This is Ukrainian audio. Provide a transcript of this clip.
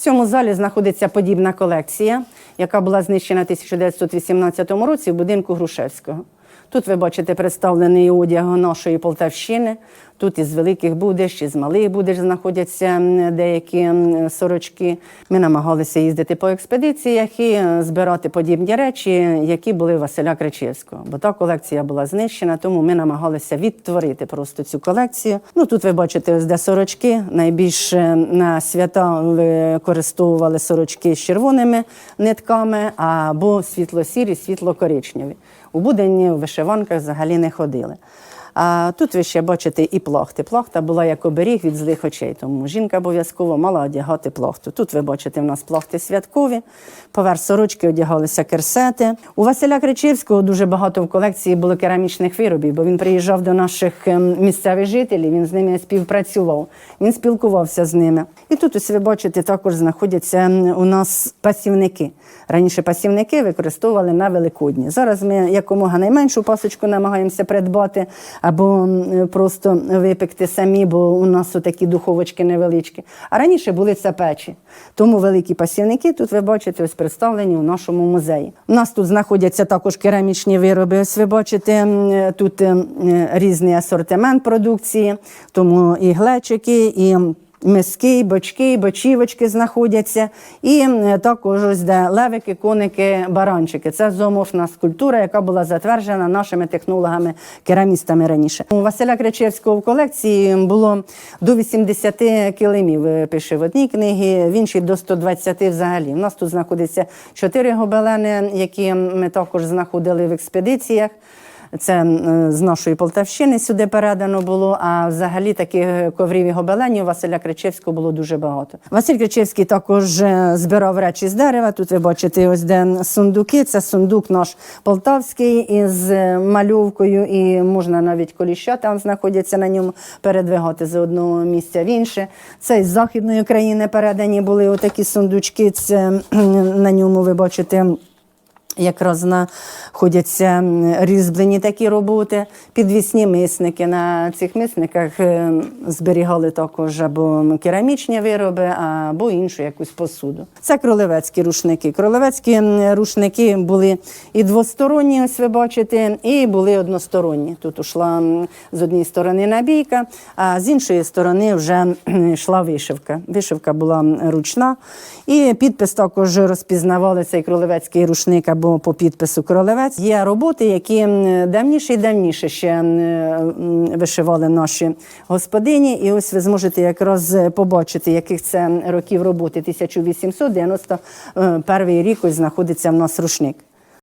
В цьому залі знаходиться подібна колекція, яка була знищена в 1918 році в будинку Грушевського. Тут ви бачите представлений одяг нашої Полтавщини. Тут із великих будеш, із малих будеш знаходяться деякі сорочки. Ми намагалися їздити по експедиціях і е, збирати подібні речі, які були Василя Кричевського. Бо та колекція була знищена, тому ми намагалися відтворити просто цю колекцію. Ну тут ви бачите, ось де сорочки. Найбільше на свята використовували сорочки з червоними нитками або світло-сірі, світло-коричневі. У будень вишиванках взагалі не ходили. А тут ви ще бачите і плахти. Плахта була як оберіг від злих очей, тому жінка обов'язково мала одягати плахту. Тут ви бачите, в нас плахти святкові, поверх сорочки одягалися керсети. У Василя Кричевського дуже багато в колекції було керамічних виробів, бо він приїжджав до наших ем, місцевих жителів, він з ними співпрацював, він спілкувався з ними. І тут ось ви бачите, також знаходяться ем, у нас пасівники. Раніше пасівники використовували на Великодні. Зараз ми якомога найменшу пасочку намагаємося придбати або просто випекти самі, бо у нас такі духовочки невеличкі. А раніше були це печі. Тому великі пасівники тут ви бачите ось представлені у нашому музеї. У нас тут знаходяться також керамічні вироби. Ось ви бачите тут різний асортимент продукції, тому і глечики, і Миски, бочки, бочівочки знаходяться, і також ось де левики, коники, баранчики. Це зооморфна скульптура, яка була затверджена нашими технологами, керамістами раніше. У Василя Кричевського в колекції було до 80 килимів. е, Пише в одній книгі, в іншій до 120 взагалі. У нас тут знаходиться чотири гобелени, які ми також знаходили в експедиціях. Це з нашої Полтавщини сюди передано було. А взагалі таких коврів і гобеленів Василя Кричевського було дуже багато. Василь Кричевський також е, збирав речі з дерева. Тут ви бачите, ось де сундуки. Це сундук наш полтавський із е, мальовкою, і можна навіть коліща там знаходяться на ньому передвигати з одного місця в інше. Це із західної країни передані були отакі сундучки. Це на ньому ви бачите. Якраз знаходяться різьблені такі роботи, підвісні мисники. На цих мисниках е, зберігали також або керамічні вироби, або іншу якусь посуду. Це кролевецькі рушники. Кролевецькі рушники були і двосторонні, ось ви бачите, і були односторонні. Тут йшла з однієї сторони набійка, а з іншої сторони вже йшла вишивка. Вишивка була ручна, і підпис також розпізнавали цей кролевецький рушник або по підпису Королевець. Є роботи, які давніше і давніше ще вишивали наші господині. І ось ви зможете якраз побачити, яких це років роботи. 1891 рік ось знаходиться в нас рушник.